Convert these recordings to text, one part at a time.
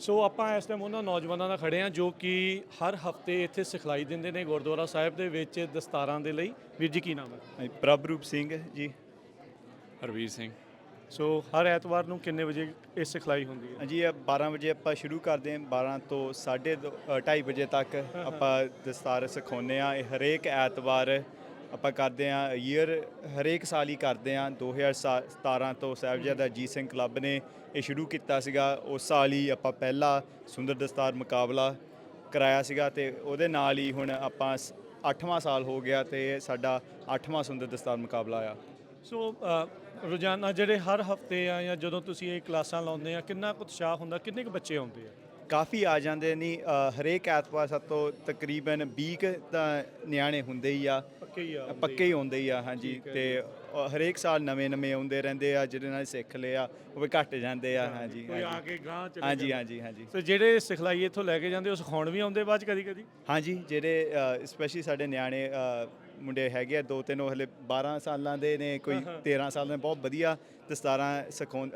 ਸੋ ਆਪਾਂ ਇਸ ਟਾਈਮ ਉਹਨਾਂ ਨੌਜਵਾਨਾਂ ਨਾਲ ਖੜੇ ਆ ਜੋ ਕਿ ਹਰ ਹਫ਼ਤੇ ਇੱਥੇ ਸਿਖਲਾਈ ਦਿੰਦੇ ਨੇ ਗੁਰਦੁਆਰਾ ਸਾਹਿਬ ਦੇ ਵਿੱਚ ਦਸਤਾਰਾਂ ਦੇ ਲਈ। ਵੀਰ ਜੀ ਕੀ ਨਾਮ ਹੈ? ਪ੍ਰਭਰੂਪ ਸਿੰਘ ਜੀ। ਹਰਵੀਰ ਸਿੰਘ। ਸੋ ਹਰ ਐਤਵਾਰ ਨੂੰ ਕਿੰਨੇ ਵਜੇ ਇਹ ਸਿਖਲਾਈ ਹੁੰਦੀ ਹੈ? ਇਹ 12 ਵਜੇ ਆਪਾਂ ਸ਼ੁਰੂ ਕਰਦੇ ਹਾਂ। 12 ਤੋਂ 2:30 ਵਜੇ ਤੱਕ ਆਪਾਂ ਦਸਤਾਰ ਸਿਖਾਉਂਦੇ ਆ ਇਹ ਹਰੇਕ ਐਤਵਾਰ ਆਪਾਂ ਕਰਦੇ ਆ ਈਅਰ ਹਰੇਕ ਸਾਲ ਹੀ ਕਰਦੇ ਆ 2017 ਤੋਂ ਸਾਹਿਬਜ਼ਾਦਾ ਅਜੀਤ ਸਿੰਘ ਕਲੱਬ ਨੇ ਇਹ ਸ਼ੁਰੂ ਕੀਤਾ ਸੀਗਾ। ਉਸ ਸਾਲ ਹੀ ਆਪਾਂ ਪਹਿਲਾ ਸੁੰਦਰ ਦਸਤਾਰ ਮੁਕਾਬਲਾ ਕਰਾਇਆ ਸੀਗਾ ਤੇ ਉਹਦੇ ਨਾਲ ਹੀ ਹੁਣ ਆਪਾਂ 8ਵਾਂ ਸਾਲ ਹੋ ਗਿਆ ਤੇ ਸਾਡਾ 8ਵਾਂ ਸੁੰਦਰ ਦਸਤਾਰ ਮੁਕਾਬਲਾ ਆ ਸੋ ਰੋਜ਼ਾਨਾ ਜਿਹੜੇ ਹਰ ਹਫ਼ਤੇ ਆ ਜਾਂ ਜਦੋਂ ਤੁਸੀਂ ਇਹ ਕਲਾਸਾਂ ਲਾਉਂਦੇ ਆ ਕਿੰਨਾ ਕੁ ਉਤਸ਼ਾਹ ਹੁੰਦਾ? ਕਿੰਨੇ ਕੁ ਬੱਚੇ ਆਉਂਦੇ ਆ? ਕਾਫੀ ਆ ਜਾਂਦੇ ਨਹੀਂ ਹਰੇਕ ਐਤਵਾਰ ਸਾਤੋਂ ਤਕਰੀਬਨ 20 ਕੁ ਤਾਂ ਨਿਆਣੇ ਹੁੰਦੇ ਹੀ ਆ। ਪੱਕੇ ਹੀ ਆ ਪੱਕੇ ਹੀ ਹੁੰਦੇ ਹੀ ਆ ਹਾਂਜੀ। ਤੇ ਅ, ਹਰੇਕ ਸਾਲ ਨਵੇਂ ਨਵੇਂ ਆਉਂਦੇ ਰਹਿੰਦੇ ਆ ਜਿਹਦੇ ਨਾਲ ਸਿੱਖ ਲਿਆ ਉਹ ਵੀ ਘਟ ਜਾਂਦੇ ਆ ਹਾਂਜੀ ਕੋਈ ਆ ਕੇ ਗਾਂ ਚਲੇ ਹਾਂਜੀ। ਹਾਂਜੀ ਹਾਂਜੀ। ਸੋ ਜਿਹੜੇ ਸਿਖਲਾਈ ਇੱਥੋਂ ਲੈ ਕੇ ਜਾਂਦੇ ਉਹ ਸਿਖਾਉਣ ਵੀ ਆਉਂਦੇ ਬਾਅਦ ਕਦੀ ਕਦੀ ਹਾਂਜੀ ਜਿਹੜੇ ਸਪੈਸ਼ਲੀ ਸਾਡੇ ਨਿਆਣੇ ਅ, ਮੁੰਡੇ ਹੈਗੇ ਆ ਦੋ ਤਿੰਨ ਉਹ ਹਲੇ 12 ਸਾਲਾਂ ਦੇ ਨੇ ਕੋਈ 13 ਸਾਲ ਦੇ ਬਹੁਤ ਵਧੀਆ ਦਸਤਾਰਾਂ ਸਿਖਾਉਂ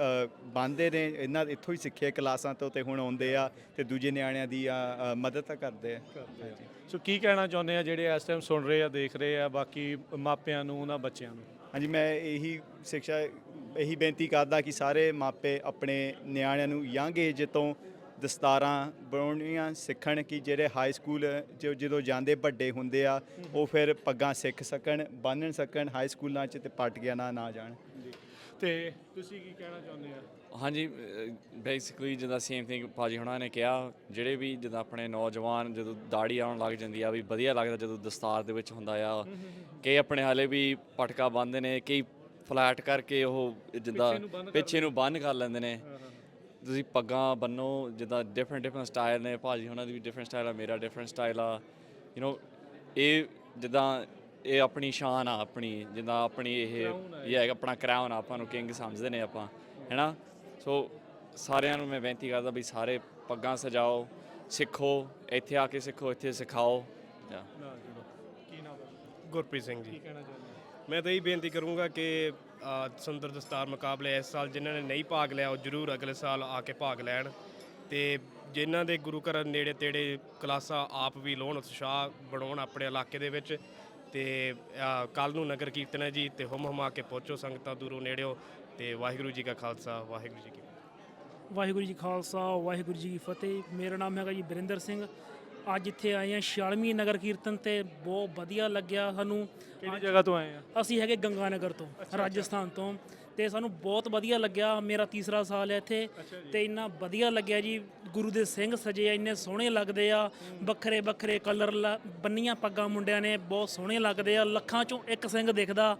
ਬੰਦੇ ਨੇ ਇਹਨਾਂ ਇੱਥੋਂ ਹੀ ਸਿੱਖੇ ਕਲਾਸਾਂ ਤੋਂ ਤੇ ਹੁਣ ਆਉਂਦੇ ਆ ਤੇ ਦੂਜੇ ਨਿਆਣਿਆਂ ਦੀ ਮਦਦ ਤਾਂ ਕਰਦੇ ਆ। ਸੋ ਕੀ ਕਹਿਣਾ ਚਾਹੁੰਦੇ ਆ ਜਿਹੜੇ ਇਸ ਟਾਈਮ ਸੁਣ ਰਹੇ ਆ ਦੇਖ ਰਹੇ ਆ ਬਾਕੀ ਮਾਪਿਆਂ ਨੂੰ ਉਹਨਾਂ ਬੱਚਿਆਂ ਨੂੰ? ਹਾਂਜੀ ਮੈਂ ਇਹੀ ਸਿੱਖਿਆ ਇਹੀ ਬੇਨਤੀ ਕਰਦਾ ਕਿ ਸਾਰੇ ਮਾਪੇ ਆਪਣੇ ਨਿਆਣਿਆਂ ਨੂੰ ਯੰਗ ਏਜ ਤੋਂ ਦਸਤਾਰਾਂ ਬਣਾਉਣੀਆਂ ਸਿੱਖਣ ਕਿ ਜਿਹੜੇ ਹਾਈ ਸਕੂਲ ਜੋ ਜਦੋਂ ਜਾਂਦੇ ਵੱਡੇ ਹੁੰਦੇ ਆ ਉਹ ਫਿਰ ਪੱਗਾਂ ਸਿੱਖ ਸਕਣ ਬੰਨ੍ਹਣ ਸਕਣ ਹਾਈ ਸਕੂਲਾਂ 'ਚ ਤੇ ਪਾਟੀਆਂ ਨਾ ਨਾ ਜਾਣ। ਤੇ ਤੁਸੀਂ ਕੀ ਕਹਿਣਾ ਚਾਹੁੰਦੇ ਆ? ਹਾਂਜੀ ਬੇਸਿਕਲੀ ਜਿੱਦਾਂ ਸੇਮ ਥਿੰਗ ਭਾਜੀ ਹੁਣਾਂ ਨੇ ਕਿਹਾ ਜਿਹੜੇ ਵੀ ਜਿੱਦਾਂ ਆਪਣੇ ਨੌਜਵਾਨ ਜਦੋਂ ਦਾੜੀ ਆਉਣ ਲੱਗ ਜਾਂਦੀ ਆ ਵੀ ਵਧੀਆ ਲੱਗਦਾ ਜਦੋਂ ਦਸਤਾਰ ਦੇ ਵਿੱਚ ਹੁੰਦਾ ਆ। ਕਈ ਆਪਣੇ ਹਾਲੇ ਵੀ ਪਟਕਾ ਬੰਨਦੇ ਨੇ ਕਈ ਫਲੈਟ ਕਰਕੇ ਉਹ ਜਿੱਦਾਂ ਪਿੱਛੇ ਨੂੰ ਬੰਨ੍ਹ ਕਰ ਪਿੱਛੇ ਨੂੰ ਬੰਨ ਕਰ ਲੈਂਦੇ ਨੇ। ਤੁਸੀਂ ਪੱਗਾਂ ਬੰਨੋ, ਜਿੱਦਾਂ ਡਿਫਰੈਂਟ ਡਿਫਰੈਂਟ ਸਟਾਈਲ ਨੇ, ਭਾਜੀ ਉਹਨਾਂ ਦੀ ਵੀ ਡਿਫਰੈਂਟ ਸਟਾਈਲ ਆ, ਮੇਰਾ ਡਿਫਰੈਂਟ ਸਟਾਈਲ ਆ। ਯੂ نو ਇਹ ਜਿੱਦਾਂ ਇਹ ਆਪਣੀ ਸ਼ਾਨ ਆ ਆਪਣੀ, ਜਿੱਦਾਂ ਆਪਣੀ ਇਹ ਇਹ ਹੈ ਆਪਣਾ ਕਰਾਉਨ ਆਪਾਂ ਨੂੰ ਕਿੰਗ ਸਮਝਦੇ ਨੇ ਆਪਾਂ, ਹੈਨਾ? ਸੋ ਸਾਰਿਆਂ ਨੂੰ ਮੈਂ ਬੇਨਤੀ ਕਰਦਾ ਵੀ ਸਾਰੇ ਪੱਗਾਂ ਸਜਾਓ, ਸਿੱਖੋ, ਇੱਥੇ ਆ ਕੇ ਸਿੱਖੋ, ਇੱਥੇ ਸਿਖਾਓ। ਕੀ ਨਾਮ ਗੁਰਪ੍ਰੀਤ ਸਿੰਘ ਕੀ ਜੀ। ਕਹਿਣਾ ਚਾਹੁੰਦੇ ਮੈਂ ਤਾਂ ਇਹ ਬੇਨਤੀ ਕਰੂੰਗਾ ਕਿ ਸੁੰਦਰ ਦਸਤਾਰ ਮੁਕਾਬਲੇ ਇਸ ਸਾਲ ਜਿਨ੍ਹਾਂ ਨੇ ਨਹੀਂ ਭਾਗ ਲਿਆ, ਉਹ ਜ਼ਰੂਰ ਅਗਲੇ ਸਾਲ ਆ ਕੇ ਭਾਗ ਲੈਣ। ਤੇ ਜਿਨ੍ਹਾਂ ਦੇ ਗੁਰੂ ਘਰ ਨੇੜੇ ਤੇੜੇ ਕਲਾਸਾਂ ਆਪ ਵੀ ਲਾਉਣ, ਉਤਸ਼ਾਹ ਬਣਾਉਣ ਆਪਣੇ ਇਲਾਕੇ ਦੇ ਵਿੱਚ, ਤੇ ਕੱਲ ਨੂੰ ਨਗਰ ਕੀਰਤਨ ਹੈ ਜੀ, ਤੇ ਹੁਮ ਹੁਮਾ ਕੇ ਪਹੁੰਚੋ ਸੰਗਤਾਂ ਦੂਰੋਂ ਨੇੜਿਓ, ਤੇ ਵਾਹਿਗੁਰੂ ਜੀ ਕਾ ਖਾਲਸਾ, ਵਾਹਿਗੁਰੂ ਜੀ ਕੀ ਵਾਹਿਗੁਰੂ ਜੀ ਖਾਲਸਾ, ਵਾਹਿਗੁਰੂ ਜੀ ਕੀ ਫਤਿਹ। ਮੇਰਾ ਨਾਮ ਹੈਗਾ ਜੀ ਬਰਿੰਦਰ ਸਿੰਘ ਅੱਜ ਇੱਥੇ ਆਏ ਹਾਂ 46ਵੀਂ ਨਗਰ ਕੀਰਤਨ ਤੇ ਬਹੁਤ ਵਧੀਆ ਲੱਗਿਆ ਸਾਨੂੰ। ਕਿਹੜੀ ਜਗ੍ਹਾ ਤੋਂ ਆਏ ਆ ਅਸੀਂ ਹੈਗੇ ਗੰਗਾ ਨਗਰ ਤੋਂ ਰਾਜਸਥਾਨ ਤੋਂ। ਤੇ ਸਾਨੂੰ ਬਹੁਤ ਵਧੀਆ ਲੱਗਿਆ ਮੇਰਾ ਤੀਸਰਾ ਸਾਲ ਹੈ ਇੱਥੇ। ਤੇ ਇੰਨਾ ਵਧੀਆ ਲੱਗਿਆ ਜੀ ਗੁਰੂ ਦੇ ਸਿੰਘ ਸਜੇ ਆ ਇੰਨੇ ਸੋਹਣੇ ਲੱਗਦੇ ਆ। ਵੱਖਰੇ ਵੱਖਰੇ ਕਲਰ ਬੰਨੀਆਂ ਪੱਗਾਂ ਮੁੰਡਿਆਂ ਨੇ ਬਹੁਤ ਸੋਹਣੇ ਲੱਗਦੇ ਆ। ਲੱਖਾਂ ਚੋਂ ਇੱਕ ਸਿੰਘ ਦਿਖਦਾ।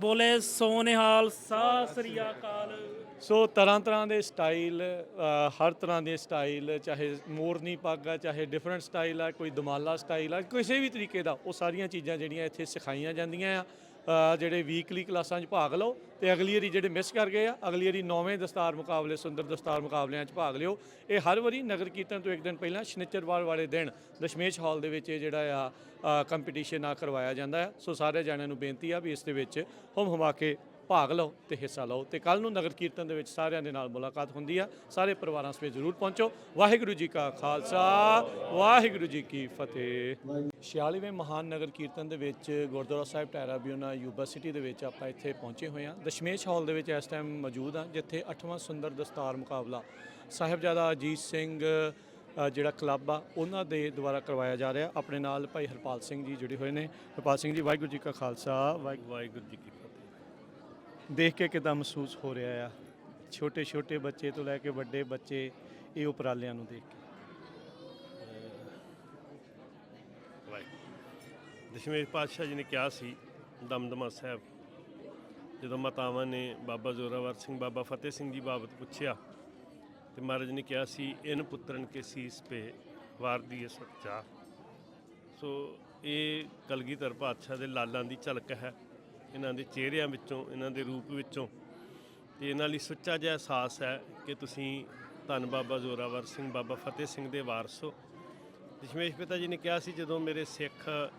ਬੋਲੇ ਸੋਨਿਹਾਲ, ਸਤਿ ਸ੍ਰੀ ਅਕਾਲ। ਸੋ ਤਰ੍ਹਾਂ ਤਰ੍ਹਾਂ ਦੇ ਸਟਾਈਲ ਹਰ ਤਰ੍ਹਾਂ ਦੇ ਸਟਾਈਲ, ਚਾਹੇ ਮੋਰਨੀ ਪੱਗ ਆ, ਚਾਹੇ ਡਿਫਰੈਂਟ ਸਟਾਈਲ ਆ, ਕੋਈ ਦਮਾਲਾ ਸਟਾਈਲ ਆ, ਕਿਸੇ ਵੀ ਤਰੀਕੇ ਦਾ, ਉਹ ਸਾਰੀਆਂ ਚੀਜ਼ਾਂ ਜਿਹੜੀਆਂ ਇੱਥੇ ਸਿਖਾਈਆਂ ਜਾਂਦੀਆਂ ਆ। ਜਿਹੜੇ ਵੀਕਲੀ ਕਲਾਸਾਂ 'ਚ ਭਾਗ ਲਓ ਤੇ ਅਗਲੀ ਵਾਰੀ ਜਿਹੜੇ ਮਿਸ ਕਰ ਗਏ ਆ, ਅਗਲੀ ਵਾਰੀ ਨੌਵੇਂ ਦਸਤਾਰ ਮੁਕਾਬਲੇ, ਸੁੰਦਰ ਦਸਤਾਰ ਮੁਕਾਬਲਿਆਂ 'ਚ ਭਾਗ ਲਿਓ। ਇਹ ਹਰ ਵਾਰੀ ਨਗਰ ਕੀਰਤਨ ਤੋਂ ਇੱਕ ਦਿਨ ਪਹਿਲਾਂ ਸ਼ਨੀਚਰਵਾਰ ਵਾਲੇ ਦਿਨ ਦਸ਼ਮੇਸ਼ ਹਾਲ ਦੇ ਵਿੱਚ ਇਹ ਜਿਹੜਾ ਆ ਕੰਪੀਟੀਸ਼ਨ ਆ ਕਰਵਾਇਆ ਜਾਂਦਾ ਹੈ। ਸੋ ਸਾਰੇ ਜਾਣਿਆਂ ਨੂੰ ਬੇਨਤੀ ਆ ਵੀ ਇਸ ਦੇ ਵਿੱਚ ਹੁਮ ਹੁਮਾ ਕੇ ਭਾਗ ਲਓ ਤੇ ਹਿੱਸਾ ਲਓ ਤੇ ਕੱਲ ਨੂੰ ਨਗਰ ਕੀਰਤਨ ਦੇ ਵਿੱਚ ਸਾਰਿਆਂ ਦੇ ਨਾਲ ਮੁਲਾਕਾਤ ਹੁੰਦੀ ਆ। ਸਾਰੇ ਪਰਿਵਾਰਾਂ ਸਮੇਤ ਜ਼ਰੂਰ ਪਹੁੰਚੋ। ਵਾਹਿਗੁਰੂ ਜੀ ਕਾ ਖਾਲਸਾ, ਵਾਹਿਗੁਰੂ ਜੀ ਕੀ ਫਤਿਹ। 46ਵੇਂ ਮਹਾਨ ਨਗਰ ਕੀਰਤਨ ਦੇ ਵਿੱਚ Gurdwara Sahib Tierra Buena Yuba City ਦੇ ਵਿੱਚ ਆਪਾਂ ਇੱਥੇ ਪਹੁੰਚੇ ਹੋਏ ਹਾਂ। ਦਸ਼ਮੇਸ਼ ਹਾਲ ਦੇ ਵਿੱਚ ਇਸ ਟਾਈਮ ਮੌਜੂਦ ਹਾਂ, ਜਿੱਥੇ 8ਵਾਂ ਸੁੰਦਰ ਦਸਤਾਰ ਮੁਕਾਬਲਾ ਸਾਹਿਬਜ਼ਾਦਾ ਅਜੀਤ ਸਿੰਘ ਜਿਹੜਾ ਕਲੱਬ ਆ, ਉਹਨਾਂ ਦੇ ਦੁਆਰਾ ਕਰਵਾਇਆ ਜਾ ਰਿਹਾ। ਆਪਣੇ ਨਾਲ ਭਾਈ ਹਰਪਾਲ ਸਿੰਘ ਜੀ ਜੁੜੇ ਹੋਏ ਨੇ। ਹਰਪਾਲ ਸਿੰਘ ਜੀ, ਵਾਹਿਗੁਰੂ ਜੀ ਕਾ ਖਾਲਸਾ ਵਾਹਿਗੁਰੂ ਵਾਹਿਗੁਰੂ ਜੀ ਕੀ ਦੇਖ ਕੇ ਕਿਦਾਂ ਮਹਿਸੂਸ ਹੋ ਰਿਹਾ ਆ। ਛੋਟੇ ਛੋਟੇ ਬੱਚੇ ਤੋਂ ਲੈ ਕੇ ਵੱਡੇ ਬੱਚੇ ਇਹ ਉਪਰਾਲਿਆਂ ਨੂੰ ਦੇਖ ਕੇ। ਦਸ਼ਮੇਸ਼ ਪਾਤਸ਼ਾਹ ਜੀ ਨੇ ਕਿਹਾ ਸੀ, ਦਮਦਮਾ ਸਾਹਿਬ, ਜਦੋਂ ਮਾਤਾਵਾਂ ਨੇ ਬਾਬਾ ਜ਼ੋਰਾਵਰ ਸਿੰਘ, ਬਾਬਾ ਫਤਿਹ ਸਿੰਘ ਜੀ ਬਾਬਤ ਪੁੱਛਿਆ, ਤੇ ਮਹਾਰਾਜ ਨੇ ਕਿਹਾ ਸੀ, ਇਨ ਪੁੱਤਰਨ ਕੇ ਸੀਸ ਪੇ ਵਾਰ ਦੀ ਸੱਚਾ ਸੋ ਇਹ ਕਲਗੀਧਰ ਪਾਤਸ਼ਾਹ ਦੇ ਲਾਲਾਂ ਦੀ ਝਲਕ ਹੈ। ਇਹਨਾਂ ਦੇ ਚਿਹਰਿਆਂ ਵਿੱਚੋਂ, ਇਹਨਾਂ ਦੇ ਰੂਪ ਵਿੱਚੋਂ। ਤੇ ਇਹਨਾਂ ਲਈ ਸੁੱਚਾ ਜਿਹਾ ਅਹਿਸਾਸ ਹੈ ਕਿ ਤੁਸੀਂ ਧੰਨ ਬਾਬਾ ਜ਼ੋਰਾਵਰ ਸਿੰਘ, ਬਾਬਾ ਫਤਿਹ ਸਿੰਘ ਦੇ ਵਾਰਸ ਹੋ। ਦਸ਼ਮੇਸ਼ ਪਿਤਾ ਜੀ ਨੇ ਕਿਹਾ ਸੀ, ਜਦੋਂ ਮੇਰੇ ਸਿੱਖ